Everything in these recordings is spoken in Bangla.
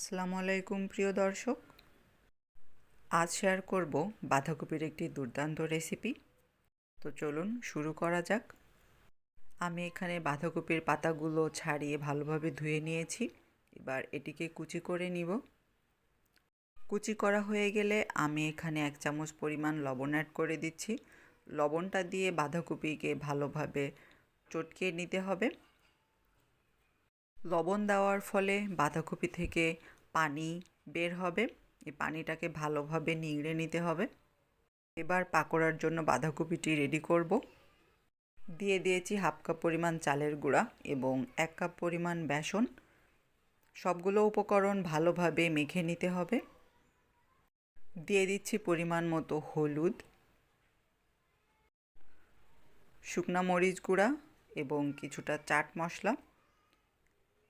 আসসালামু আলাইকুম, প্রিয় দর্শক। আজ শেয়ার করব বাঁধাকপির একটি দুর্দান্ত রেসিপি তো চলুন শুরু করা যাক। আমি এখানে বাঁধাকপির পাতাগুলো ছাড়িয়ে ভালোভাবে ধুয়ে নিয়েছি। এবার এটিকে কুচি করে নিব। কুচি করা হয়ে গেলে আমি এখানে এক চামচ পরিমাণ লবণ অ্যাড করে দিচ্ছি। লবণটা দিয়ে বাঁধাকপিকে ভালোভাবে চটকিয়ে নিতে হবে। লবণ দেওয়ার ফলে বাঁধাকপি থেকে পানি বের হবে। এই পানিটাকে ভালোভাবে নিংড়ে নিতে হবে। এবার পাকোড়ার জন্য বাঁধাকপিটি রেডি করব। দিয়ে দিয়েছি হাফ কাপ পরিমাণ চালের গুঁড়া এবং এক কাপ পরিমাণ বেসন। সবগুলো উপকরণ ভালোভাবে মেখে নিতে হবে। দিয়ে দিচ্ছি পরিমাণ মতো হলুদ, শুকনা মরিচ গুঁড়া এবং কিছুটা চাট মশলা।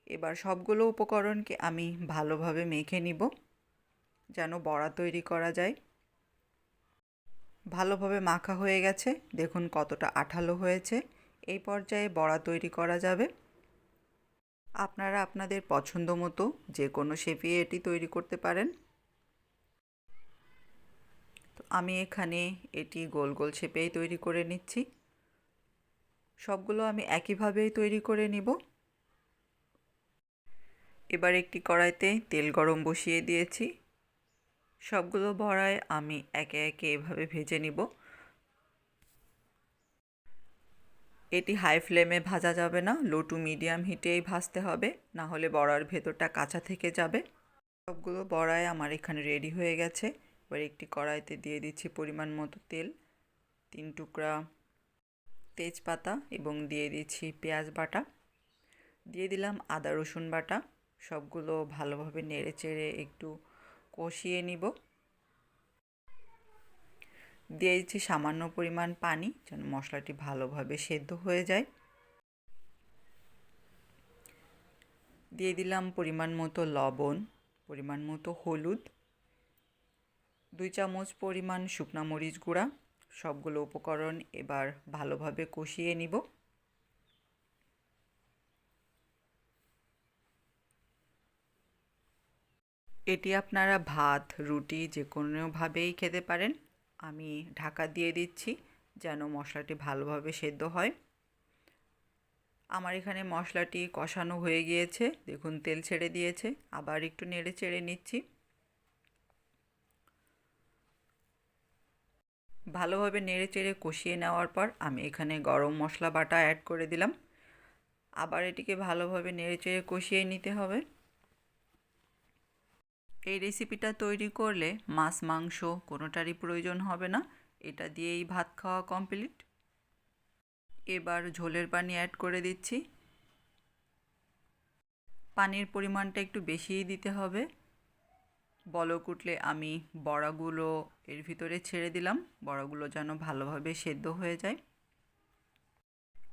এবার সবগুলো উপকরণকে আমি ভালোভাবে মেখে নিব, যেন বড়া তৈরি করা যায়। ভালোভাবে মাখা হয়ে গেছে, দেখুন কতটা আঠালো হয়েছে। এই পর্যায়ে বড়া তৈরি করা যাবে। আপনারা আপনাদের পছন্দ মতো যে কোনো শেপে এটি তৈরি করতে পারেন। তো আমি এখানে এটি গোল গোল শেপেই তৈরি করে নিচ্ছি। সবগুলো আমি একইভাবেই তৈরি করে নিব। এবার একটি কড়াইতে তেল গরম বসিয়ে দিয়েছি। সবগুলো বড়ায় আমি একে একে এভাবে ভেজে নিব। এটি হাই ফ্লেমে ভাজা যাবে না, লো টু মিডিয়াম হিটেই ভাজতে হবে, না হলে বড়ার ভেতরটা কাঁচা থেকে যাবে। সবগুলো বড়ায় আমার এখানে রেডি হয়ে গেছে। এবার একটি কড়াইতে দিয়ে দিচ্ছি পরিমাণ মতো তেল, তিন টুকরা তেজপাতা এবং দিয়ে দিচ্ছি পেঁয়াজ বাটা। দিয়ে দিলাম আদা রসুন বাটা। সবগুলো ভালোভাবে নেড়ে চেড়ে একটু কষিয়ে নিব। দিয়ে দিচ্ছি সামান্য পরিমাণ পানি যেন মশলাটি ভালোভাবে সেদ্ধ হয়ে যায়। দিয়ে দিলাম পরিমাণ মতো লবণ, পরিমাণ মতো হলুদ, দুই চামচ পরিমাণ শুকনা মরিচ গুঁড়া, সবগুলো উপকরণ এবার ভালোভাবে কষিয়ে নিব। এটি আপনারা ভাত, রুটি যে কোনোভাবেই খেতে পারেন। আমি ঢাকা দিয়ে দিচ্ছি যেন মশলাটি ভালোভাবে সেদ্ধ হয়। আমার এখানে মশলাটি কষানো হয়ে গিয়েছে। দেখুন, তেল ছেড়ে দিয়েছে। আবার একটু নেড়ে চেড়ে নিচ্ছি। ভালোভাবে নেড়ে চেড়ে কষিয়ে নেওয়ার পর আমি এখানে গরম মশলা বাটা অ্যাড করে দিলাম। আবার এটিকে ভালোভাবে নেড়ে চেড়ে কষিয়ে নিতে হবে। এই রেসিপিটা তৈরি করলে মাছ, মাংস কোনোটারই প্রয়োজন হবে না। এটা দিয়েই ভাত খাওয়া কমপ্লিট এবার ঝোলের পানি অ্যাড করে দিচ্ছি। পানির পরিমাণটা একটু বেশিই দিতে হবে। বলক উঠলে আমি বড়াগুলো এর ভিতরে ছেড়ে দিলাম। বড়াগুলো যেন ভালোভাবে সেদ্ধ হয়ে যায়।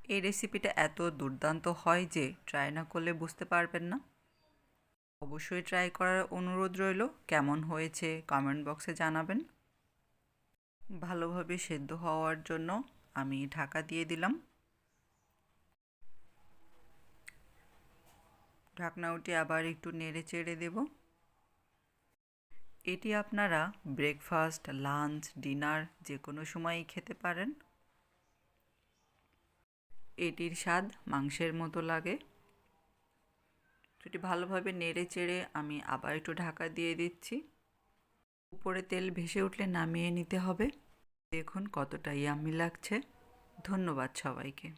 এই রেসিপিটা এত দুর্দান্ত হয় যে ট্রাই না করলে বুঝতে পারবেন না। অবশ্যই ট্রাই করার অনুরোধ রইল। কেমন হয়েছে কমেন্ট বক্সে জানাবেন। ভালোভাবে সেদ্ধ হওয়ার জন্য আমি ঢাকা দিয়ে দিলাম। ঢাকনা উঠে আবার একটু নেড়ে চেড়ে দেব। এটি আপনারা ব্রেকফাস্ট লাঞ্চ ডিনার যে কোনো সময়ই খেতে পারেন। এটির স্বাদ মাংসের মতো লাগে। সেটি ভালোভাবে নেড়ে চেড়ে আমি আবার একটু ঢাকা দিয়ে দিচ্ছি। উপরে তেল ভেসে উঠলে নামিয়ে নিতে হবে। দেখুন কতটা ইয়ামি লাগছে। ধন্যবাদ সবাইকে।